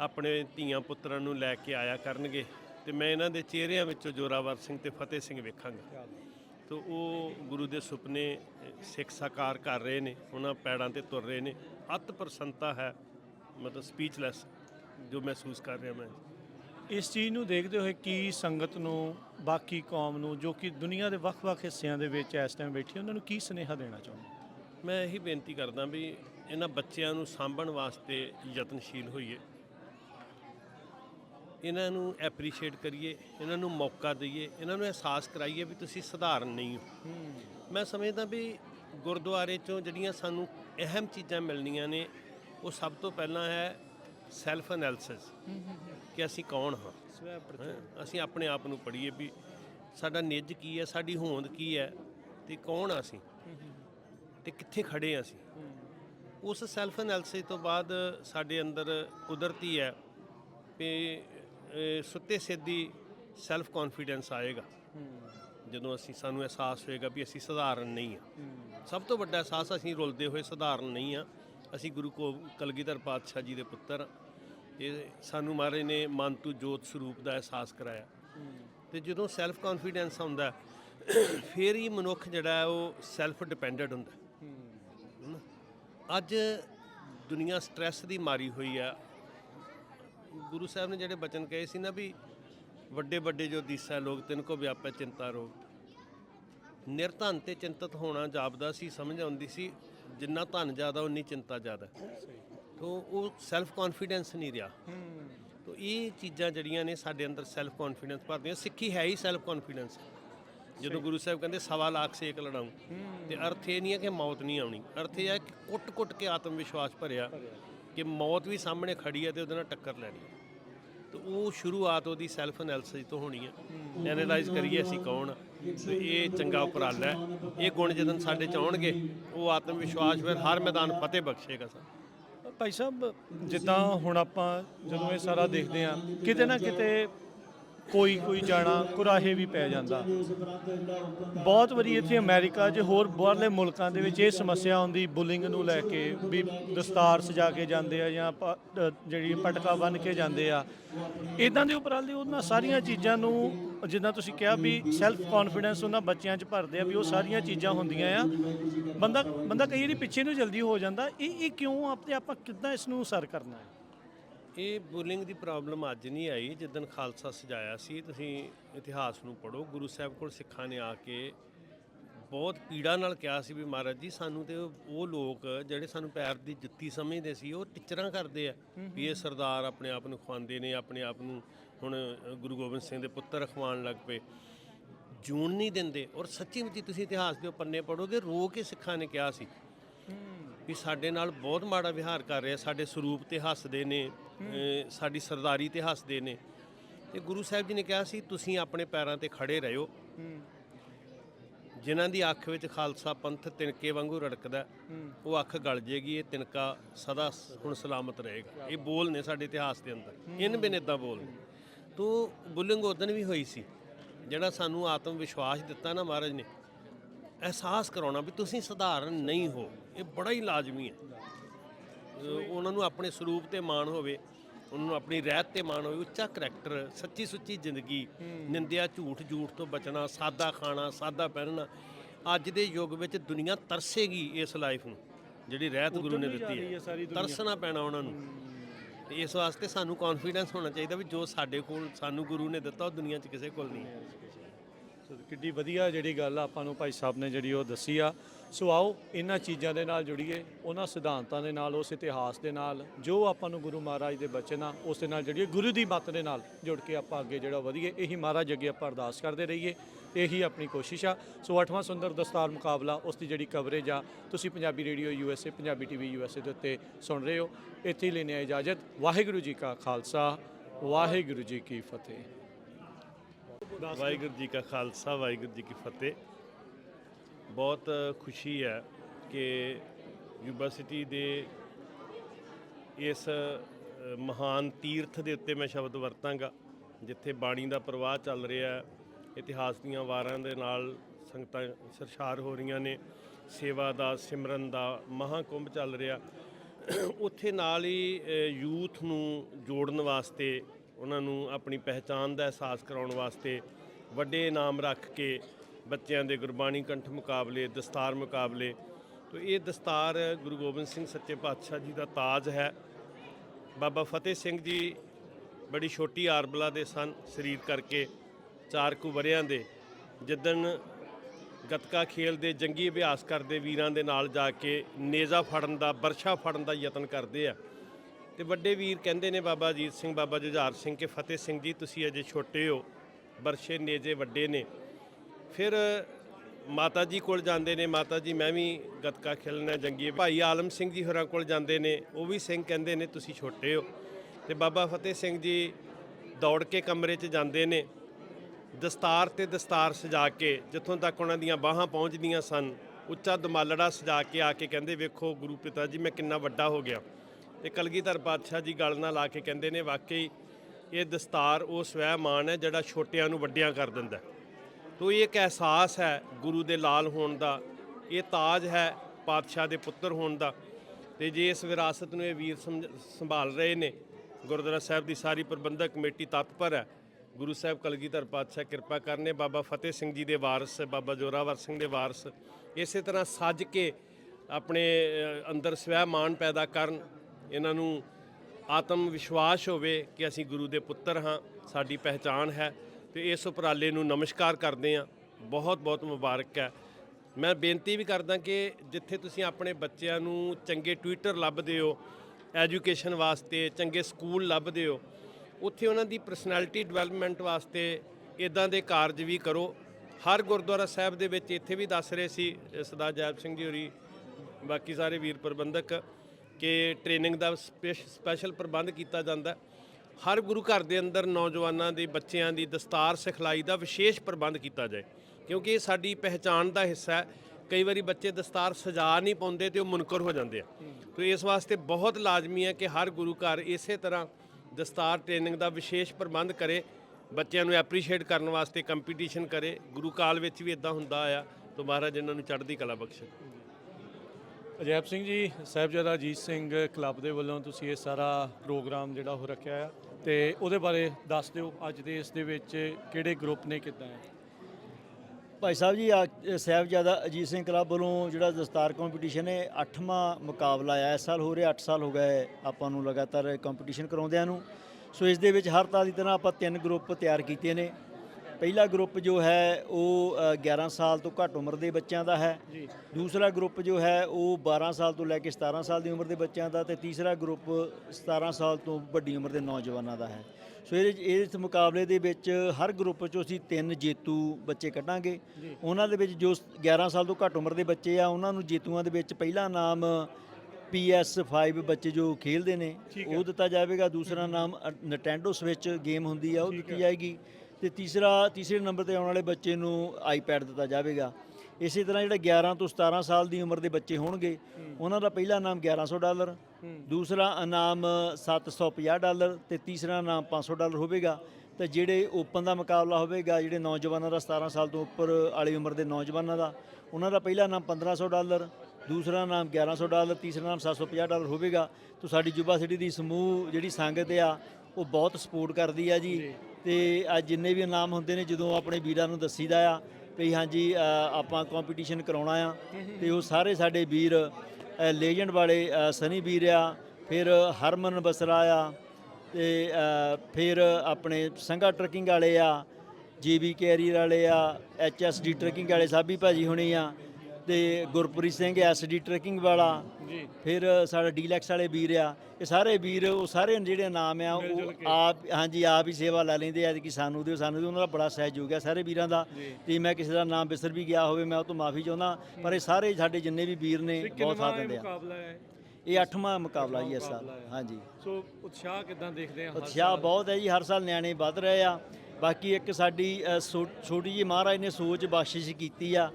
ਆਪਣੇ ਧੀਆਂ ਪੁੱਤਰਾਂ ਨੂੰ ਲੈ ਕੇ ਆਇਆ ਕਰਨਗੇ, ਤੇ ਮੈਂ ਇਹਨਾਂ ਦੇ ਚਿਹਰਿਆਂ ਵਿੱਚੋਂ ਜੋਰਾਵਰ ਸਿੰਘ ਤੇ ਫਤਿਹ ਸਿੰਘ ਵੇਖਾਂਗਾ। ਤੋ ਉਹ ਗੁਰੂ ਦੇ ਸੁਪਨੇ ਸਿੱਖ ਸਾਕਾਰ ਕਰ ਰਹੇ ਨੇ, ਉਹਨਾਂ ਪੈੜਾਂ ਤੇ ਤੁਰ ਰਹੇ ਨੇ। ਅਤ ਪ੍ਰਸੰਨਤਾ ਹੈ, ਮਤਲਬ ਸਪੀਚਲੈਸ ਜੋ ਮਹਿਸੂਸ ਕਰ ਰਿਹਾ ਮੈਂ। ਇਸ ਚੀਜ਼ ਨੂੰ ਦੇਖਦੇ ਹੋਏ ਕੀ ਸੰਗਤ ਨੂੰ ਬਾਕੀ ਕੌਮ ਨੂੰ ਜੋ ਕਿ ਦੁਨੀਆ ਦੇ ਵੱਖ-ਵੱਖ ਹਿੱਸਿਆਂ ਦੇ ਵਿੱਚ ਇਸ ਟਾਈਮ ਬੈਠੀ ਉਹਨਾਂ ਨੂੰ ਕੀ ਸੁਨੇਹਾ ਦੇਣਾ ਚਾਹੁੰਦੇ ਮੈਂ ਇਹੀ ਬੇਨਤੀ ਕਰਦਾ ਵੀ ਇਹਨਾਂ ਬੱਚਿਆਂ ਨੂੰ ਸਾਂਭਣ ਵਾਸਤੇ ਯਤਨਸ਼ੀਲ ਹੋਈਏ। ਇਹਨਾਂ ਨੂੰ ਐਪਰੀਸ਼ੀਏਟ ਕਰੀਏ ਇਹਨਾਂ ਨੂੰ ਮੌਕਾ ਦਈਏ ਇਹਨਾਂ ਨੂੰ ਅਹਿਸਾਸ ਕਰਾਈਏ ਵੀ ਤੁਸੀਂ ਸਧਾਰਨ ਨਹੀਂ ਹੋ। ਮੈਂ ਸਮਝਦਾ ਵੀ ਗੁਰਦੁਆਰੇ ਚੋਂ ਜਿਹੜੀਆਂ ਸਾਨੂੰ ਅਹਿਮ ਚੀਜ਼ਾਂ ਮਿਲਣੀਆਂ ਨੇ ਉਹ ਸਭ ਤੋਂ ਪਹਿਲਾਂ ਹੈ ਸੈਲਫ ਐਨਾਲਿਸਿਸ ਕਿ ਅਸੀਂ ਕੌਣ ਹਾਂ। ਹੈਂ? ਅਸੀਂ ਆਪਣੇ ਆਪ ਨੂੰ ਪੜ੍ਹੀਏ ਵੀ ਸਾਡਾ ਨਿੱਜ ਕੀ ਹੈ, ਸਾਡੀ ਹੋਂਦ ਕੀ ਹੈ ਤੇ ਕੌਣ ਆ ਅਸੀਂ? ਤੇ ਕਿੱਥੇ ਖੜੇ ਆ ਅਸੀਂ? ਉਸ ਸੈਲਫ ਐਨਾਲਿਸਿਸ ਤੋਂ ਬਾਅਦ ਸਾਡੇ ਅੰਦਰ ਕੁਦਰਤੀ ਹੈ ਵੀ ਸੁੱਤੇ ਸਿੱਧੀ ਸੈਲਫ ਕੌਨਫੀਡੈਂਸ ਆਏਗਾ। ਜਦੋਂ ਅਸੀਂ, ਸਾਨੂੰ ਅਹਿਸਾਸ ਹੋਏਗਾ ਵੀ ਅਸੀਂ ਸਧਾਰਨ ਨਹੀਂ ਆ ਸਭ ਤੋਂ ਵੱਡਾ ਅਹਿਸਾਸ ਅਸੀਂ ਰੁਲਦੇ ਹੋਏ ਸਧਾਰਨ ਨਹੀਂ ਆ ਅਸੀਂ ਗੁਰੂ ਕੋ ਕਲਗੀਧਰ ਪਾਤਸ਼ਾਹ ਜੀ ਦੇ ਪੁੱਤਰ ਹਾਂ। ਇਹ ਸਾਨੂੰ ਮਹਾਰਾਜ ਨੇ ਮਨ ਤੋਂ ਜੋਤ ਸਰੂਪ ਦਾ ਅਹਿਸਾਸ ਕਰਾਇਆ ਤੇ ਜਦੋਂ ਸੈਲਫ ਕੌਨਫੀਡੈਂਸ ਆਉਂਦਾ ਹੈ, ਫਿਰ ਹੀ ਮਨੁੱਖ ਜਿਹੜਾ ਉਹ ਸੈਲਫ ਡਿਪੈਂਡੈਂਟ ਹੁੰਦਾ ਹੈ। ਹਨਾ? ਅੱਜ ਦੁਨੀਆ ਸਟ੍ਰੈਸ ਦੀ ਮਾਰੀ ਹੋਈ ਆ ਗੁਰੂ ਸਾਹਿਬ ਨੇ ਜਿਹੜੇ ਬਚਨ ਕਹੇ ਸੀ ਨਾ ਵੀ ਵੱਡੇ ਵੱਡੇ ਜੋ ਦੀਸਾ ਲੋਕ ਤਿੰਨ ਕੋ ਵਿਆਪੈ ਚਿੰਤਾ ਰੋਗ ਨਿਰਧਨ ਤੇ ਚਿੰਤਤ ਹੋਣਾ ਜਾਪਦਾ ਸੀ ਸਮਝ ਆਉਂਦੀ ਸੀ ਜਿੰਨਾ ਧਨ ਜ਼ਿਆਦਾ, ਉਨੀ ਚਿੰਤਾ ਜ਼ਿਆਦਾ। ਤੋ ਉਹ ਸੈਲਫ ਕੌਨਫੀਡੈਂਸ ਨਹੀਂ ਰਿਹਾ। ਤੋਂ ਇਹ ਚੀਜ਼ਾਂ ਜਿਹੜੀਆਂ ਨੇ ਸਾਡੇ ਅੰਦਰ ਸੈਲਫ ਕੌਨਫੀਡੈਂਸ ਭਰਦੀਆਂ। ਸਿੱਖੀ ਹੈ ਹੀ ਸੈਲਫ ਕੌਨਫੀਡੈਂਸ ਜਦੋਂ ਗੁਰੂ ਸਾਹਿਬ ਕਹਿੰਦੇ, ਸਵਾ ਲੱਖ ਸੇਕ ਲੜਾਉਂ। ਤੇ ਅਰਥ ਇਹ ਨਹੀਂ ਹੈ ਕਿ ਮੌਤ ਨਹੀਂ ਆਉਣੀ। ਅਰਥ ਇਹ ਹੈ ਕਿ ਕੁੱਟ-ਕੁੱਟ ਕੇ ਆਤਮ ਵਿਸ਼ਵਾਸ ਭਰਿਆ। ਕਿ ਮੌਤ ਵੀ ਸਾਹਮਣੇ ਖੜੀ ਹੈ ਤੇ ਉਹਦੇ ਨਾਲ ਟੱਕਰ ਲੈਣੀ ਹੈ। ਤੇ ਉਹ ਸ਼ੁਰੂਆਤ ਉਹਦੀ ਸੈਲਫ ਐਨਾਲਿਸਿਸ ਤੋਂ ਹੋਣੀ ਹੈ ਐਨਾਲਾਈਜ਼ ਕਰੀਏ ਅਸੀਂ ਕੌਣ ਤੇ ਇਹ ਚੰਗਾ ਉਪਰਾਲਾ ਹੈ। ਇਹ ਗੁਣ ਜਦੋਂ ਸਾਡੇ ਚ ਆਉਣਗੇ, ਉਹ ਆਤਮ ਵਿਸ਼ਵਾਸ ਫਿਰ ਹਰ ਮੈਦਾਨ ਫਤਿਹ ਬਖਸ਼ੇਗਾ ਸਾਨੂੰ ਭਾਈ ਸਾਹਿਬ, ਜਿੱਦਾਂ ਹੁਣ ਆਪਾਂ ਜਦੋਂ ਇਹ ਸਾਰਾ ਦੇਖਦੇ ਆ ਕਿਤੇ ਨਾ ਕਿਤੇ ਕੋਈ ਕੋਈ ਜਾਣਾ, ਕੁਰਾਹੇ ਵੀ ਪੈ ਜਾਂਦਾ। ਬਹੁਤ ਵਾਰੀ ਇੱਥੇ ਅਮਰੀਕਾ 'ਚ ਹੋਰ ਬਾਹਰਲੇ ਮੁਲਕਾਂ ਦੇ ਵਿੱਚ ਇਹ ਸਮੱਸਿਆ ਆਉਂਦੀ, ਬੁਲਿੰਗ ਨੂੰ ਲੈ ਕੇ ਵੀ ਦਸਤਾਰ ਸਜਾ ਕੇ ਜਾਂਦੇ ਆ ਜਾਂ ਪ- ਜਿਹੜੀ ਪਟਕਾ ਬੰਨ ਕੇ ਜਾਂਦੇ ਆ। ਇਦਾਂ ਦੇ ਉਪਰਾਲੇ ਉਹਨਾਂ ਸਾਰੀਆਂ ਚੀਜ਼ਾਂ ਨੂੰ, ਜਿੱਦਾਂ ਤੁਸੀਂ ਕਿਹਾ ਵੀ ਸੈਲਫ ਕੌਨਫੀਡੈਂਸ ਉਹਨਾਂ ਬੱਚਿਆਂ 'ਚ ਭਰਦੇ ਆ ਵੀ ਉਹ ਸਾਰੀਆਂ ਚੀਜ਼ਾਂ ਹੁੰਦੀਆਂ ਆ। ਬੰਦਾ ਬੰਦਾ ਕਈ ਵਾਰੀ ਪਿੱਛੇ ਨੂੰ ਜਲਦੀ ਹੋ ਜਾਂਦਾ, ਇਹ ਇਹ ਕਿਉਂ ਆਪਤੇ ਆਪਾਂ ਕਿੱਦਾਂ ਇਸ ਨੂੰ ਸਰ ਕਰਨਾ ਹੈ? ਇਹ ਬੁਲਿੰਗ ਦੀ ਪ੍ਰੋਬਲਮ ਅੱਜ ਨਹੀਂ ਆਈ ਜਿੱਦਣ ਖਾਲਸਾ ਸਜਾਇਆ ਸੀ ਤੁਸੀਂ ਇਤਿਹਾਸ ਨੂੰ ਪੜ੍ਹੋ। ਗੁਰੂ ਸਾਹਿਬ ਕੋਲ ਸਿੱਖਾਂ ਨੇ ਆ ਕੇ ਬਹੁਤ ਪੀੜਾ ਨਾਲ ਕਿਹਾ ਸੀ ਵੀ ਮਹਾਰਾਜ ਜੀ ਸਾਨੂੰ ਤੇ ਉਹ ਲੋਕ ਜਿਹੜੇ ਸਾਨੂੰ ਪੈਰ ਦੀ ਜੁੱਤੀ ਸਮਝਦੇ ਸੀ ਉਹ ਟਿਚਰਾਂ ਕਰਦੇ ਆ ਵੀ ਇਹ ਸਰਦਾਰ ਆਪਣੇ ਆਪ ਨੂੰ ਖਵਾਉਂਦੇ ਨੇ ਆਪਣੇ ਆਪ ਨੂੰ ਹੁਣ ਗੁਰੂ ਗੋਬਿੰਦ ਸਿੰਘ ਦੇ ਪੁੱਤਰ ਖਵਾਉਣ ਲੱਗ ਪਏ। ਜੂਣ ਨਹੀਂ ਦਿੰਦੇ। ਔਰ ਸੱਚੀ ਮੁੱਚੀ ਤੁਸੀਂ ਇਤਿਹਾਸ ਦੇ ਪੰਨੇ ਪੜੋਗੇ ਰੋ ਕੇ ਸਿੱਖਾਂ ਨੇ ਕਿਹਾ ਸੀ ਵੀ ਸਾਡੇ ਨਾਲ ਬਹੁਤ ਮਾੜਾ ਵਿਹਾਰ ਕਰ ਰਹੇ ਸਾਡੇ ਸਰੂਪ ਤੇ ਹੱਸਦੇ ਨੇ। ਸਾਡੀ ਸਰਦਾਰੀ ਤੇ ਹੱਸਦੇ ਨੇ। ਤੇ ਗੁਰੂ ਸਾਹਿਬ ਜੀ ਨੇ ਕਿਹਾ ਸੀ ਤੁਸੀਂ ਆਪਣੇ ਪੈਰਾਂ ਤੇ ਖੜੇ ਰਹੋ। ਜਿਨ੍ਹਾਂ ਦੀ ਅੱਖ ਵਿੱਚ ਖਾਲਸਾ ਪੰਥ ਤਿਨਕੇ ਵਾਂਗੂ ਰੜਕਦਾ ਉਹ ਅੱਖ ਗਲ ਜੇਗੀ ਇਹ ਤਿਨਕਾ ਸਦਾ ਹੁਣ ਸਲਾਮਤ ਰਹੇਗਾ। ਇਹ ਬੋਲ ਨੇ ਸਾਡੇ ਇਤਿਹਾਸ ਦੇ ਅੰਦਰ। ਇਨ ਬਿਨ ਏਦਾਂ ਬੋਲ ਨੇ। ਤੋ ਬੁਲਿੰਗ ਉਦਣ ਵੀ ਹੋਈ ਸੀ ਜਿਹੜਾ ਸਾਨੂੰ ਆਤਮ ਵਿਸ਼ਵਾਸ ਦਿੱਤਾ ਨਾ ਮਹਾਰਾਜ ਨੇ। ਅਹਿਸਾਸ ਕਰਾਉਣਾ ਵੀ ਤੁਸੀਂ ਸਧਾਰਨ ਨਹੀਂ ਹੋ। ਇਹ ਬੜਾ ਹੀ ਲਾਜ਼ਮੀ ਹੈ। ਉਹਨਾਂ ਨੂੰ ਆਪਣੇ ਸਰੂਪ ਤੇ ਮਾਣ ਹੋਵੇ ਉਹਨਾਂ ਨੂੰ ਆਪਣੀ ਰਹਿਤ ਤੇ ਮਾਣ ਹੋਵੇ ਉੱਚਾ ਕਰੈਕਟਰ ਸੱਚੀ ਸੁੱਚੀ ਜ਼ਿੰਦਗੀ ਨਿੰਦਿਆ ਝੂਠ ਝੂਠ ਤੋਂ ਬਚਣਾ ਸਾਦਾ ਖਾਣਾ ਸਾਦਾ ਪਹਿਨਣਾ ਅੱਜ ਦੇ ਯੁੱਗ ਵਿੱਚ ਦੁਨੀਆ ਤਰਸੇਗੀ ਇਸ ਲਾਈਫ ਨੂੰ ਜਿਹੜੀ ਰਹਿਤ ਗੁਰੂ ਨੇ ਦਿੱਤੀ ਹੈ। ਤਰਸਣਾ ਪੈਣਾ ਉਹਨਾਂ ਨੂੰ। ਤੇ ਇਸ ਵਾਸਤੇ ਸਾਨੂੰ ਕੌਨਫੀਡੈਂਸ ਹੋਣਾ ਚਾਹੀਦਾ ਵੀ ਜੋ ਸਾਡੇ ਕੋਲ ਸਾਨੂੰ ਗੁਰੂ ਨੇ ਦਿੱਤਾ ਉਹ ਦੁਨੀਆ 'ਚ ਕਿਸੇ ਕੋਲ ਨਹੀਂ ਹੈ। ਕਿੱਡੀ ਵਧੀਆ ਜਿਹੜੀ ਗੱਲ ਆਪਾਂ ਨੂੰ ਭਾਈ ਸਾਹਿਬ ਨੇ ਜਿਹੜੀ ਉਹ ਦੱਸੀ ਆ। ਸੋ ਆਓ ਇਹਨਾਂ ਚੀਜ਼ਾਂ ਦੇ ਨਾਲ ਜੁੜੀਏ, ਉਹਨਾਂ ਸਿਧਾਂਤਾਂ ਦੇ ਨਾਲ, ਉਸ ਇਤਿਹਾਸ ਦੇ ਨਾਲ, ਜੋ ਆਪਾਂ ਨੂੰ ਗੁਰੂ ਮਹਾਰਾਜ ਦੇ ਬਚਨ ਆ, ਉਸ ਦੇ ਨਾਲ ਜੁੜੀਏ, ਗੁਰੂ ਦੀ ਮੱਤ ਦੇ ਨਾਲ ਜੁੜ ਕੇ ਆਪਾਂ ਅੱਗੇ ਜਿਹੜਾ ਵਧੀਏ, ਇਹੀ ਮਹਾਰਾਜ ਅੱਗੇ ਆਪਾਂ ਅਰਦਾਸ ਕਰਦੇ ਰਹੀਏ ਇਹੀ ਆਪਣੀ ਕੋਸ਼ਿਸ਼ ਆ। ਸੋ ਅੱਠਵਾਂ ਸੁੰਦਰ ਦਸਤਾਰ ਮੁਕਾਬਲਾ, ਉਸ ਦੀ ਜਿਹੜੀ ਕਵਰੇਜ ਆ, ਤੁਸੀਂ Punjabi radio USA Punjabi TV USA ਦੇ ਉੱਤੇ ਸੁਣ ਰਹੇ ਹੋ। ਇੱਥੇ ਹੀ ਲੈਣੇ ਆ ਇਜਾਜ਼ਤ। ਵਾਹਿਗੁਰੂ ਜੀ ਕਾ ਖਾਲਸਾ, ਵਾਹਿਗੁਰੂ ਜੀ ਕੀ ਫਤਿਹ। ਵਾਹਿਗੁਰੂ ਜੀ ਕਾ ਖਾਲਸਾ, ਵਾਹਿਗੁਰੂ ਜੀ ਕੀ ਫਤਿਹ। ਬਹੁਤ ਖੁਸ਼ੀ ਹੈ ਕਿ ਯੂਨੀਵਰਸਿਟੀ ਦੇ ਇਸ ਮਹਾਨ ਤੀਰਥ ਦੇ ਉੱਤੇ ਮੈਂ ਸ਼ਬਦ ਵਰਤਾਂਗਾ, ਜਿੱਥੇ ਬਾਣੀ ਦਾ ਪ੍ਰਵਾਹ ਚੱਲ ਰਿਹਾ ਇਤਿਹਾਸ ਦੀਆਂ ਵਾਰਾਂ ਦੇ ਨਾਲ ਸੰਗਤਾਂ ਸਰਸ਼ਾਰ ਹੋ ਰਹੀਆਂ ਨੇ, ਸੇਵਾ ਦਾ, ਸਿਮਰਨ ਦਾ ਮਹਾਕੁੰਭ ਚੱਲ ਰਿਹਾ। ਉੱਥੇ ਨਾਲ ਹੀ ਯੂਥ ਨੂੰ ਜੋੜਨ ਵਾਸਤੇ, ਉਹਨਾਂ ਨੂੰ ਆਪਣੀ ਪਹਿਚਾਣ ਦਾ ਅਹਿਸਾਸ ਕਰਾਉਣ ਵਾਸਤੇ ਵੱਡੇ ਇਨਾਮ ਰੱਖ ਕੇ ਬੱਚਿਆਂ ਦੇ ਗੁਰਬਾਣੀ ਕੰਠ ਮੁਕਾਬਲੇ, ਦਸਤਾਰ ਮੁਕਾਬਲੇ, ਤੋ ਇਹ ਦਸਤਾਰ ਗੁਰੂ ਗੋਬਿੰਦ ਸਿੰਘ ਸੱਚੇ ਪਾਤਸ਼ਾਹ ਜੀ ਦਾ ਤਾਜ ਹੈ। ਬਾਬਾ ਫਤਿਹ ਸਿੰਘ ਜੀ ਬੜੀ ਛੋਟੀ ਆਰਬਲਾ ਦੇ ਸਨ, ਸਰੀਰ ਕਰਕੇ ਚਾਰ ਕੁ ਵਰਿਆਂ ਦੇ। ਜਿੱਦਣ ਗੱਤਕਾ ਖੇਲ ਦੇ ਜੰਗੀ ਅਭਿਆਸ ਕਰਦੇ ਵੀਰਾਂ ਦੇ ਨਾਲ ਜਾ ਕੇ ਨੇਜ਼ਾ ਫੜਨ ਦਾ ਬਰਛਾ ਫੜਨ ਦਾ ਯਤਨ ਕਰਦੇ ਆ। ਤੇ ਵੱਡੇ ਵੀਰ ਕਹਿੰਦੇ ਨੇ ਬਾਬਾ ਅਜੀਤ ਸਿੰਘ, ਬਾਬਾ ਜੁਝਾਰ ਸਿੰਘ ਕੇ ਫਤਿਹ ਸਿੰਘ ਜੀ, ਤੁਸੀਂ ਅਜੇ ਛੋਟੇ ਹੋ ਬਰਛੇ ਨੇਜੇ ਵੱਡੇ ਨੇ। ਫਿਰ ਮਾਤਾ ਜੀ ਕੋਲ ਜਾਂਦੇ ਨੇ, ਮਾਤਾ ਜੀ ਮੈਂ ਵੀ ਗੱਤਕਾ ਖੇਲਣਾ ਜੰਗੀ ਭਾਈ ਆਲਮ ਸਿੰਘ ਜੀ ਹੋਰਾਂ ਕੋਲ ਜਾਂਦੇ ਨੇ, ਉਹ ਵੀ ਸਿੰਘ ਕਹਿੰਦੇ ਨੇ, ਤੁਸੀਂ ਛੋਟੇ ਹੋ। ਤੇ ਬਾਬਾ ਫਤਿਹ ਸਿੰਘ ਜੀ ਦੌੜ ਕੇ ਕਮਰੇ 'ਚ ਜਾਂਦੇ ਨੇ। ਦਸਤਾਰ ਤੇ ਦਸਤਾਰ ਸਜਾ ਕੇ, ਜਿੱਥੋਂ ਤੱਕ ਉਹਨਾਂ ਦੀਆਂ ਬਾਹਾਂ ਪਹੁੰਚਦੀਆਂ ਸਨ, ਉੱਚਾ ਦਮਾਲੜਾ ਸਜਾ ਕੇ ਆ ਕੇ ਕਹਿੰਦੇ, ਵੇਖੋ ਗੁਰੂ ਪਿਤਾ ਜੀ, ਮੈਂ ਕਿੰਨਾ ਵੱਡਾ ਹੋ ਗਿਆ। ਤੇ ਕਲਗੀਧਰ ਪਾਤਸ਼ਾਹ ਜੀ ਗੱਲ ਨਾਲ ਆ ਕੇ ਕਹਿੰਦੇ ਨੇ, ਵਾਕਈ ਇਹ ਦਸਤਾਰ ਉਹ ਸਵੈ ਮਾਨ ਹੈ, ਜਿਹੜਾ ਛੋਟਿਆਂ ਨੂੰ ਵੱਡਿਆਂ ਕਰ ਦਿੰਦਾ ਹੈ। ਤੋ ਇਹ ਇੱਕ ਅਹਿਸਾਸ ਹੈ ਗੁਰੂ ਦੇ ਲਾਲ ਹੋਣ ਦਾ, ਇਹ ਤਾਜ ਹੈ ਪਾਤਸ਼ਾਹ ਦੇ ਪੁੱਤਰ ਹੋਣ ਦਾ। ਤੇ ਜੇ ਇਸ ਵਿਰਾਸਤ ਨੂੰ ਇਹ ਵੀਰ ਸਮਝ- ਸੰਭਾਲ ਰਹੇ ਨੇ, ਗੁਰਦੁਆਰਾ ਸਾਹਿਬ ਦੀ ਸਾਰੀ ਪ੍ਰਬੰਧਕ ਕਮੇਟੀ ਤਤਪਰ ਹੈ। ਗੁਰੂ ਸਾਹਿਬ ਕਲਗੀਧਰ ਪਾਤਸ਼ਾਹ ਕਿਰਪਾ ਕਰਨੇ ਬਾਬਾ ਫਤਿਹ ਸਿੰਘ ਜੀ ਦੇ ਵਾਰਸ, ਬਾਬਾ ਜੋਰਾਵਰ ਸਿੰਘ ਦੇ ਵਾਰਸ। ਇਸੇ ਤਰ੍ਹਾਂ ਸੱਜ ਕੇ ਆਪਣੇ ਅੰਦਰ ਸਵੈ ਮਾਣ ਪੈਦਾ ਕਰਨ, ਇਹਨਾਂ ਨੂੰ ਆਤਮ ਵਿਸ਼ਵਾਸ ਹੋਵੇ ਕਿ ਅਸੀਂ ਗੁਰੂ ਦੇ ਪੁੱਤਰ ਹਾਂ, ਸਾਡੀ ਪਹਿਚਾਨ ਹੈ। ਤੇ ਇਸ ਉਪਰਾਲੇ ਨੂੰ ਨਮਸਕਾਰ ਕਰਦੇ ਹਾਂ। ਬਹੁਤ ਬਹੁਤ ਮੁਬਾਰਕ ਹੈ। ਮੈਂ ਬੇਨਤੀ ਵੀ ਕਰਦਾ ਕਿ ਜਿੱਥੇ ਤੁਸੀਂ ਆਪਣੇ ਬੱਚਿਆਂ ਨੂੰ ਚੰਗੇ ਟਵਿੱਟਰ ਲੱਭਦੇ ਹੋ ਐਜੂਕੇਸ਼ਨ ਵਾਸਤੇ ਚੰਗੇ ਸਕੂਲ ਲੱਭਦੇ ਹੋ ਉੱਥੇ ਉਹਨਾਂ ਦੀ ਪਰਸਨੈਲਿਟੀ ਡਿਵੈਲਪਮੈਂਟ ਵਾਸਤੇ ਇਦਾਂ ਦੇ ਕਾਰਜ ਵੀ ਕਰੋ। ਹਰ ਗੁਰਦੁਆਰਾ ਸਾਹਿਬ ਦੇ ਵਿੱਚ ਇੱਥੇ ਵੀ ਦੱਸ ਰਹੇ ਸੀ ਅ, ਸਰਦਾਰ ਜੈਪ ਸਿੰਘ ਜੀ ਹੋਰੀ ਬਾਕੀ ਸਾਰੇ ਵੀਰ ਪ੍ਰਬੰਧਕ ਕਿ ਟ੍ਰੇਨਿੰਗ ਦਾ ਸਪੈਸ਼- ਸਪੈਸ਼ਲ ਪ੍ਰਬੰਧ ਕੀਤਾ ਜਾਂਦਾ। ਹਰ ਗੁਰੂ ਘਰ ਦੇ ਅੰਦਰ ਨੌਜਵਾਨਾਂ ਦੇ ਬੱਚਿਆਂ ਦੀ ਦਸਤਾਰ ਸਿਖਲਾਈ ਦਾ ਵਿਸ਼ੇਸ਼ ਪ੍ਰਬੰਧ ਕੀਤਾ ਜਾਏ, ਕਿਉਂਕਿ ਇਹ ਸਾਡੀ ਪਹਿਚਾਣ ਦਾ ਹਿੱਸਾ ਹੈ। ਕਈ ਵਾਰੀ ਬੱਚੇ ਦਸਤਾਰ ਸਜਾ ਨਹੀਂ ਪਾਉਂਦੇ ਤੇ ਉਹ ਮੁਨਕਰ ਹੋ ਜਾਂਦੇ ਆ। ਤੇ ਇਸ ਵਾਸਤੇ ਬਹੁਤ ਲਾਜ਼ਮੀ ਹੈ ਕਿ ਹਰ ਗੁਰੂ ਘਰ ਇਸੇ ਤਰ੍ਹਾਂ ਦਸਤਾਰ ਟ੍ਰੇਨਿੰਗ ਦਾ ਵਿਸ਼ੇਸ਼ ਪ੍ਰਬੰਧ ਕਰੇ। ਬੱਚਿਆਂ ਨੂੰ ਐਪਰੀਸ਼ੀਏਟ ਕਰਨ ਵਾਸਤੇ ਕੰਪੀਟੀਸ਼ਨ ਕਰੇ। ਗੁਰੂ ਕਾਲ ਵਿੱਚ ਵੀ ਇਦਾਂ ਹੁੰਦਾ ਆ। ਤੋਂ ਮਹਾਰਾਜ ਇਹਨਾਂ ਨੂੰ ਚੜ੍ਹਦੀ ਕਲਾ ਬਖਸ਼ੇ। ਅਜੈਬ ਸਿੰਘ ਜੀ, ਸਾਹਿਬਜ਼ਾਦਾ ਅਜੀਤ ਸਿੰਘ ਕਲੱਬ ਦੇ ਵੱਲੋਂ ਤੁਸੀਂ ਇਹ ਸਾਰਾ ਪ੍ਰੋਗਰਾਮ ਜਿਹੜਾ ਉਹ ਰੱਖਿਆ ਆ ਤੇ ਉਹਦੇ ਬਾਰੇ ਦੱਸ ਦਿਓ, ਅੱਜ ਦੇ ਇਸ ਦੇ ਵਿੱਚ ਕਿਹੜੇ ਗਰੁੱਪ ਨੇ, ਕਿੱਦਾਂ ਹੈ? ਭਾਈ ਸਾਹਿਬ ਜੀ, ਆ ਸਾਹਿਬਜ਼ਾਦਾ ਅਜੀਤ ਸਿੰਘ ਕਲੱਬ ਵੱਲੋਂ ਜਿਹੜਾ ਦਸਤਾਰ ਕੰਪੀਟੀਸ਼ਨ ਹੈ 8ਵਾਂ ਮੁਕਾਬਲਾ ਆ ਇਸ ਸਾਲ ਹੋ ਰਿਹਾ 8 ਸਾਲ ਹੋ ਗਏ ਆਪਾਂ ਨੂੰ ਲਗਾਤਾਰ ਕੰਪੀਟੀਸ਼ਨ ਕਰਾਉਂਦਿਆਂ ਨੂੰ। ਸੋ ਇਸ ਦੇ ਵਿੱਚ ਹਰ ਤਰ੍ਹਾਂ ਦੀ ਤਰ੍ਹਾਂ ਆਪਾਂ ਤਿੰਨ ਗਰੁੱਪ ਤਿਆਰ ਕੀਤੇ ਨੇ। ਪਹਿਲਾ ਗਰੁੱਪ ਜੋ ਹੈ ਉਹ ਅ, 11 ਸਾਲ ਤੋਂ ਘੱਟ ਉਮਰ ਦੇ ਬੱਚਿਆਂ ਦਾ ਹੈ। ਜੀ। ਦੂਸਰਾ ਗਰੁੱਪ ਜੋ ਹੈ ਉਹ 12 ਸਾਲ ਤੋਂ ਲੈ ਕੇ 17 ਸਾਲ ਦੀ ਉਮਰ ਦੇ ਬੱਚਿਆਂ ਦਾ ਤੇ ਤੀਸਰਾ ਗਰੁੱਪ 17 ਸਾਲ ਤੋਂ ਵੱਡੀ ਉਮਰ ਦੇ ਨੌਜਵਾਨਾਂ ਦਾ ਹੈ। ਸੋ ਇਹਦੇ ਇਸ ਮੁਕਾਬਲੇ ਦੇ ਵਿੱਚ ਹਰ ਗਰੁੱਪ 'ਚੋਂ ਅਸੀਂ ਤਿੰਨ ਜੇਤੂ ਬੱਚੇ ਕੱਢਾਂਗੇ। ਉਹਨਾਂ ਦੇ ਵਿੱਚ ਜੋ 11 ਸਾਲ ਤੋਂ ਘੱਟ ਉਮਰ ਦੇ ਬੱਚੇ ਆ ਉਹਨਾਂ ਨੂੰ ਜੇਤੂਆਂ ਦੇ ਵਿੱਚ ਪਹਿਲਾ ਨਾਮ PS5 ਬੱਚੇ ਜੋ ਖੇਡਦੇ ਨੇ ਉਹ ਦਿੱਤਾ ਜਾਵੇਗਾ। ਦੂਸਰਾ ਨਾਮ ਨਟੈਂਡੋ ਸਵਿਚ ਗੇਮ ਹੁੰਦੀ ਆ ਉਹ ਦਿੱਤੀ ਜਾਏਗੀ। ਤੇ ਤੀਸਰਾ, ਤੀਸਰੇ ਨੰਬਰ ਤੇ ਆਉਣ ਵਾਲੇ ਬੱਚੇ ਨੂੰ ਆਈਪੈਡ ਦਿੱਤਾ ਜਾਵੇਗਾ। ਇਸੇ ਤਰ੍ਹਾਂ ਜਿਹੜਾ 11 ਤੋਂ 17 ਸਾਲ ਦੀ ਉਮਰ ਦੇ ਬੱਚੇ ਹੋਣਗੇ, ਉਹਨਾਂ ਦਾ ਪਹਿਲਾ ਨਾਮ 1100 ਡਾਲਰ, ਦੂਸਰਾ ਇਨਾਮ 750 ਡਾਲਰ ਤੇ ਤੀਸਰਾ ਇਨਾਮ 500 ਡਾਲਰ ਹੋਵੇਗਾ। ਤੇ ਜਿਹੜੇ ਓਪਨ ਦਾ ਮੁਕਾਬਲਾ ਹੋਵੇਗਾ, ਜਿਹੜੇ ਨੌਜਵਾਨਾਂ ਦਾ 17 ਸਾਲ ਤੋਂ ਉੱਪਰ ਵਾਲੀ ਉਮਰ ਦੇ ਨੌਜਵਾਨਾਂ ਦਾ, ਉਹਨਾਂ ਦਾ ਪਹਿਲਾ ਨਾਮ 1500 ਡਾਲਰ, ਦੂਸਰਾ ਨਾਮ 1100 ਡਾਲਰ, ਤੀਸਰਾ ਨਾਮ 750 ਡਾਲਰ ਹੋਵੇਗਾ। ਤੋਂ ਸਾਡੀ ਜੁਬਾ ਸਿਟੀ ਦੀ ਸਮੂਹ ਜਿਹੜੀ ਸੰਗਤ ਆ, ਉਹ ਬਹੁਤ ਸਪੋਰਟ ਕਰਦੀ ਆ ਜੀ। ਤੇ ਅੱਜ ਜਿੰਨੇ ਵੀ ਇਨਾਮ ਹੁੰਦੇ ਨੇ, ਜਦੋਂ ਆਪਣੇ ਵੀਰਾਂ ਨੂੰ ਦੱਸੀਦਾ ਆ ਵੀ ਹਾਂਜੀ ਆਪਾਂ ਕੰਪੀਟੀਸ਼ਨ ਕਰਾਉਣਾ ਆ, ਤੇ ਉਹ ਸਾਰੇ ਸਾਡੇ ਵੀਰ ਲੈਜੈਂਡ ਵਾਲੇ ਸਨੀ ਵੀਰ ਆ, ਫਿਰ ਹਰਮਨ ਬਸਰਾ ਆ, ਤੇ ਫਿਰ ਆਪਣੇ ਸੰਘਾ ਟਰਕਿੰਗ ਵਾਲੇ ਆ ਜੀਬੀ ਕੈਰੀਅਰ ਵਾਲੇ ਆ ਐਚਐਸਡੀ ਟਰਕਿੰਗ ਵਾਲੇ, ਸਾਬੀ ਭਾਜੀ ਹੁਣੇ ਆ ਤੇ ਗੁਰਪ੍ਰੀਤ ਸਿੰਘ ਐਸਡੀ ਟਰਕਿੰਗ ਵਾਲਾ ਜੀ। ਫਿਰ ਸਾਡਾ ਡੀਲੈਕਸ ਵਾਲੇ ਵੀਰ ਆ ਇਹ ਸਾਰੇ ਵੀਰ ਉਹ ਸਾਰੇ ਜਿਹੜੇ ਨਾਮ ਆ ਉਹ ਆਪ ਹਾਂਜੀ ਆਪ ਹੀ ਸੇਵਾ ਲੈ ਲੈਂਦੇ ਆ ਕਿ ਸਾਨੂੰ ਦਿਓ ਸਾਨੂੰ ਦਿਓ ਉਹਨਾਂ ਦਾ ਬੜਾ ਸਹਿਯੋਗ ਹੈ ਸਾਰੇ ਵੀਰਾਂ ਦਾ। ਤੇ ਮੈਂ ਕਿਸੇ ਦਾ ਨਾਮ ਵਿਸਰ ਵੀ ਗਿਆ ਹੋਵੇ ਮੈਂ ਉਹ ਤੋਂ ਮਾਫੀ ਚਾਹੁੰਦਾ ਪਰ ਇਹ ਸਾਰੇ ਸਾਡੇ ਜਿੰਨੇ ਵੀ ਵੀਰ ਨੇ ਬਹੁਤ ਸਾਥ ਦਿੰਦੇ ਆ। ਇਹ 8ਵਾਂ ਮੁਕਾਬਲਾ ਜੀ ਇਸ ਸਾਲ ਹਾਂਜੀ। ਸੋ ਉਤਸ਼ਾਹ ਕਿਦਾਂ ਦੇਖਦੇ ਆ ਉਤਸ਼ਾਹ ਬਹੁਤ ਹੈ ਜੀ ਹਰ ਸਾਲ ਨਿਆਣੇ ਵੱਧ ਰਹੇ ਆ। ਬਾਕੀ ਇੱਕ ਸਾਡੀ ਛੋਟੀ ਜੀ ਮਹਾਰਾਜ ਨੇ ਸੋਚ ਬਖਸ਼ਿਸ਼ ਕੀਤੀ ਆ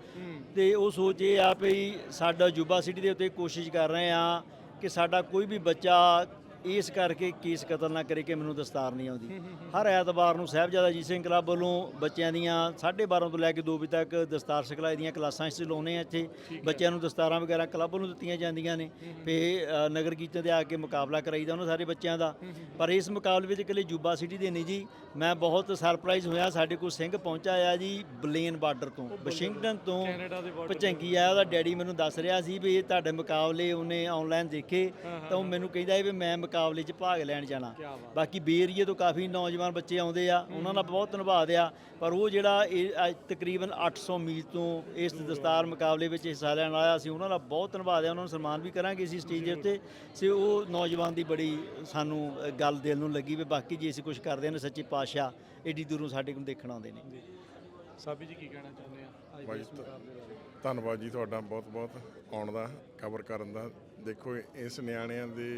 ਤੇ ਉਹ ਸੋਚ ਇਹ ਆ ਵੀ ਸਾਡਾ ਯੂਬਾ ਸਿਟੀ ਦੇ ਉੱਤੇ ਕੋਸ਼ਿਸ਼ ਕਰ ਰਹੇ ਆ ਕਿ ਸਾਡਾ ਕੋਈ ਵੀ ਬੱਚਾ ਇਸ ਕਰਕੇ ਕੇਸ ਕਤਲ ਨਾ ਕਰੇ ਕਿ ਮੈਨੂੰ ਦਸਤਾਰ ਨਹੀਂ ਆਉਂਦੀ। ਹਰ ਐਤਵਾਰ ਨੂੰ ਸਾਹਿਬਜ਼ਾਦਾ ਅਜੀਤ ਸਿੰਘ ਕਲੱਬ ਵੱਲੋਂ ਬੱਚਿਆਂ ਦੀਆਂ 12:30 ਤੋਂ ਲੈ ਕੇ 2 ਵਜੇ ਤੱਕ ਦਸਤਾਰ ਸਿਖਲਾਈ ਦੀਆਂ ਕਲਾਸਾਂ ਅਸੀਂ ਲਾਉਂਦੇ ਆ ਇੱਥੇ। ਬੱਚਿਆਂ ਨੂੰ ਦਸਤਾਰਾਂ ਵਗੈਰਾ ਕਲੱਬ ਵੱਲੋਂ ਦਿੱਤੀਆਂ ਜਾਂਦੀਆਂ ਨੇ। ਫੇ ਨਗਰ ਕੀਰਤਨ ਦੇ ਆ ਕੇ ਮੁਕਾਬਲਾ ਕਰਾਈਦਾ ਉਹਨਾਂ ਸਾਰੇ ਬੱਚਿਆਂ ਦਾ। ਪਰ ਇਸ ਮੁਕਾਬਲੇ ਵਿੱਚ ਇਕੱਲੇ ਜੂਬਾ ਸਿਟੀ ਦੇ ਨਹੀਂ ਜੀ। ਮੈਂ ਬਹੁਤ ਸਰਪ੍ਰਾਈਜ਼ ਹੋਇਆ ਸਾਡੇ ਕੋਲ ਸਿੰਘ ਪਹੁੰਚਾ ਆ ਜੀ ਬਲੇਨ ਬਾਰਡਰ ਤੋਂ ਵਾਸ਼ਿੰਗਟਨ ਤੋਂ ਕੈਨੇਡਾ ਦੇ border ਭਚੰਗੀ ਆ ਉਹਦਾ ਡੈਡੀ ਮੈਨੂੰ ਦੱਸ ਰਿਹਾ ਸੀ ਵੀ ਇਹ ਤੁਹਾਡੇ ਮੁਕਾਬਲੇ ਉਹਨੇ ਆਨਲਾਈਨ ਦੇਖੇ। ਤਾਂ ਉਹ ਮੈਨੂੰ ਕਹਿੰਦਾ ਵੀ ਮੈਂ ਮੁਕਾਬਲੇ 'ਚ ਭਾਗ ਲੈਣ ਜਾਣਾ। ਬਾਕੀ ਬੇਰੀਏ ਤੋਂ ਕਾਫੀ ਨੌਜਵਾਨ ਬੱਚੇ ਆਉਂਦੇ ਆ। ਉਹਨਾਂ ਦਾ ਬਹੁਤ ਧੰਨਵਾਦ ਆ। ਪਰ ਉਹ ਜਿਹੜਾ ਇਹ ਤਕਰੀਬਨ 800 ਮੀਲ ਤੋਂ ਇਸ ਦਸਤਾਰ ਮੁਕਾਬਲੇ ਵਿੱਚ ਹਿੱਸਾ ਲੈਣ ਆਇਆ ਸੀ ਉਹਨਾਂ ਦਾ ਬਹੁਤ ਧੰਨਵਾਦ ਆ। ਉਹਨਾਂ ਨੂੰ ਸਨਮਾਨ ਵੀ ਕਰਾਂਗੇ ਅਸੀਂ ਸਟੇਜ ਦੇ ਉੱਤੇ। ਸੇ ਉਹ ਨੌਜਵਾਨ ਦੀ ਬੜੀ ਸਾਨੂੰ ਗੱਲ ਦਿਲ ਨੂੰ ਲੱਗੀ ਵੀ ਬਾਕੀ ਜੇ ਅਸੀਂ ਕੁਝ ਕਰਦੇ ਨੇ ਸੱਚੇ ਪਾਤਸ਼ਾਹ ਏਡੀ ਦੂਰੋਂ ਸਾਡੇ ਕੋਲ ਦੇਖਣ ਆਉਂਦੇ ਨੇ। ਸਾਬੀ ਜੀ ਕੀ ਕਹਿਣਾ ਚਾਹੁੰਦੇ ਆ? ਅੱਜ ਦੇ ਭਾਈ ਇਸ ਮੁਕਾਬਲੇ ਬਾਰੇ। ਧੰਨਵਾਦ ਜੀ ਤੁਹਾਡਾ ਬਹੁਤ ਬਹੁਤ ਆਉਣ ਦਾ ਕਵਰ ਕਰਨ ਦਾ। ਦੇਖੋ ਇਸ ਨਿਆਣਿਆਂ ਦੇ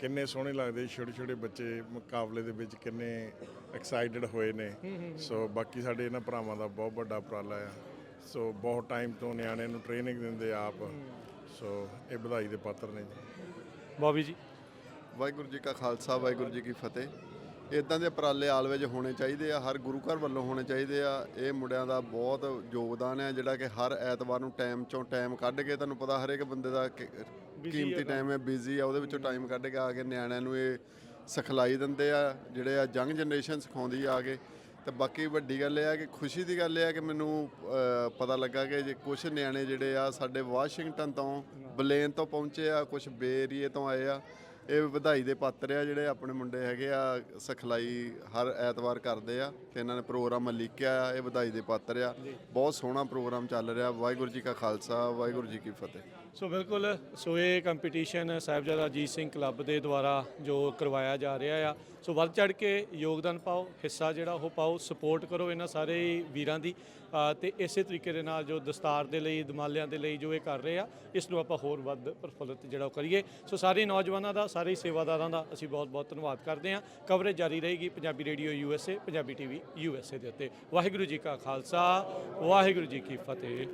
ਕਿੰਨੇ ਸੋਹਣੇ ਲੱਗਦੇ ਛੋਟੇ ਛੋਟੇ ਬੱਚੇ ਮੁਕਾਬਲੇ ਦੇ ਵਿੱਚ ਕਿੰਨੇ ਐਕਸਾਈਟਡ ਹੋਏ ਨੇ। ਸੋ ਬਾਕੀ ਸਾਡੇ ਇਹਨਾਂ ਭਰਾਵਾਂ ਦਾ ਬਹੁਤ ਵੱਡਾ ਉਪਰਾਲਾ ਆ। ਸੋ ਬਹੁਤ ਟਾਈਮ ਤੋਂ ਨਿਆਣਿਆਂ ਨੂੰ ਟ੍ਰੇਨਿੰਗ ਦਿੰਦੇ ਆ ਆਪ। ਸੋ ਇਹ ਵਧਾਈ ਦੇ ਪਾਤਰ ਨੇ ਜੀ। ਬੋਬੀ ਜੀ। ਵਾਹਿਗੁਰੂ ਜੀ ਕਾ ਖਾਲਸਾ ਵਾਹਿਗੁਰੂ ਜੀ ਕੀ ਫਤਿਹ। ਇਦਾਂ ਦੇ ਉਪਰਾਲੇ ਆਲਵੇ 'ਚ ਹੋਣੇ ਚਾਹੀਦੇ ਆ ਹਰ ਗੁਰੂ ਘਰ ਵੱਲੋਂ ਹੋਣੇ ਚਾਹੀਦੇ ਆ। ਇਹ ਮੁੰਡਿਆਂ ਦਾ ਬਹੁਤ ਯੋਗਦਾਨ ਹੈ ਜਿਹੜਾ ਕਿ ਹਰ ਐਤਵਾਰ ਨੂੰ ਟਾਈਮ ਚੋਂ ਟਾਈਮ ਕੱਢ ਕੇ ਤੁਹਾਨੂੰ ਪਤਾ ਹਰੇਕ ਬੰਦੇ ਦਾ ਕਿ- ਕੀਮਤੀ ਟਾਈਮ ਹੈ ਬਿਜ਼ੀ ਆ ਉਹਦੇ ਵਿੱਚੋਂ ਟਾਈਮ ਕੱਢ ਕੇ ਆ ਕੇ ਨਿਆਣਿਆਂ ਨੂੰ ਇਹ ਸਿਖਲਾਈ ਦਿੰਦੇ ਆ ਜਿਹੜੇ ਆ ਯੰਗ ਜਨਰੇਸ਼ਨ ਸਿਖਾਉਂਦੀ ਆ ਕੇ। ਤੇ ਬਾਕੀ ਵੱਡੀ ਗੱਲ ਇਹ ਆ ਕਿ ਖੁਸ਼ੀ ਦੀ ਗੱਲ ਇਹ ਆ ਕਿ ਮੈਨੂੰ ਪਤਾ ਲੱਗਾ ਕਿ ਜੇ ਕੁਝ ਨਿਆਣੇ ਜਿਹੜੇ ਆ ਸਾਡੇ ਵਾਸ਼ਿੰਗਟਨ ਤੋਂ ਬਲੇਨ ਤੋਂ ਪਹੁੰਚੇ ਆ ਕੁਝ ਬੇਰੀਏ ਤੋਂ ਆਏ ਆ ਇਹ ਵਧਾਈ ਦੇ ਪਾਤਰ ਆ ਜਿਹੜੇ ਆਪਣੇ ਮੁੰਡੇ ਹੈਗੇ ਆ ਸਿਖਲਾਈ ਹਰ ਐਤਵਾਰ ਕਰਦੇ ਆ ਤੇ ਇਹਨਾਂ ਨੇ ਪ੍ਰੋਗਰਾਮ ਲਿਖਿਆ ਆ ਇਹ ਵਧਾਈ ਦੇ ਪਾਤਰ ਆ। ਬਹੁਤ ਸੋਹਣਾ ਪ੍ਰੋਗਰਾਮ ਚੱਲ ਰਿਹਾ ਵਾਹਿਗੁਰੂ ਜੀ ਕਾ ਖਾਲਸਾ ਵਾਹਿਗੁਰੂ ਜੀ ਕੀ ਫਤਿਹ। ਸੋ ਬਿਲਕੁਲ ਸੋ ਇਹ ਕੰਪੀਟੀਸ਼ਨ ਸਾਹਿਬਜ਼ਾਦਾ ਅਜੀਤ ਸਿੰਘ ਕਲੱਬ ਦੇ ਦੁਆਰਾ ਜੋ ਕਰਵਾਇਆ ਜਾ ਰਿਹਾ ਆ ਸੋ ਵੱਧ ਚੜ ਕੇ ਯੋਗਦਾਨ ਪਾਓ ਹਿੱਸਾ ਜਿਹੜਾ ਉਹ ਪਾਓ ਸਪੋਰਟ ਕਰੋ ਇਹਨਾਂ ਸਾਰੇ ਵੀਰਾਂ ਦੀ। ਅ, ਤੇ ਇਸੇ ਤਰੀਕੇ ਦੇ ਨਾਲ ਜੋ ਦਸਤਾਰ ਦੇ ਲਈ ਦਮਾਲਿਆਂ ਦੇ ਲਈ ਜੋ ਇਹ ਕਰ ਰਹੇ ਆ ਇਸ ਨੂੰ ਆਪਾਂ ਹੋਰ ਵੱਧ ਪ੍ਰਫੁੱਲਤ ਜਿਹੜਾ ਉਹ ਕਰੀਏ। ਸੋ ਸਾਰੇ ਨੌਜਵਾਨਾਂ ਦਾ ਸਾਰੇ ਸੇਵਾਦਾਰਾਂ ਦਾ ਅਸੀਂ ਬਹੁਤ ਬਹੁਤ ਧੰਨਵਾਦ ਕਰਦੇ ਹਾਂ। ਕਵਰੇਜ ਜਾਰੀ ਰਹੇਗੀ Punjabi radio USA Punjabi TV USA ਦੇ ਉੱਤੇ। ਵਾਹਿਗੁਰੂ ਜੀ ਕਾ ਖਾਲਸਾ ਵਾਹਿਗੁਰੂ ਜੀ ਕੀ ਫਤਿਹ।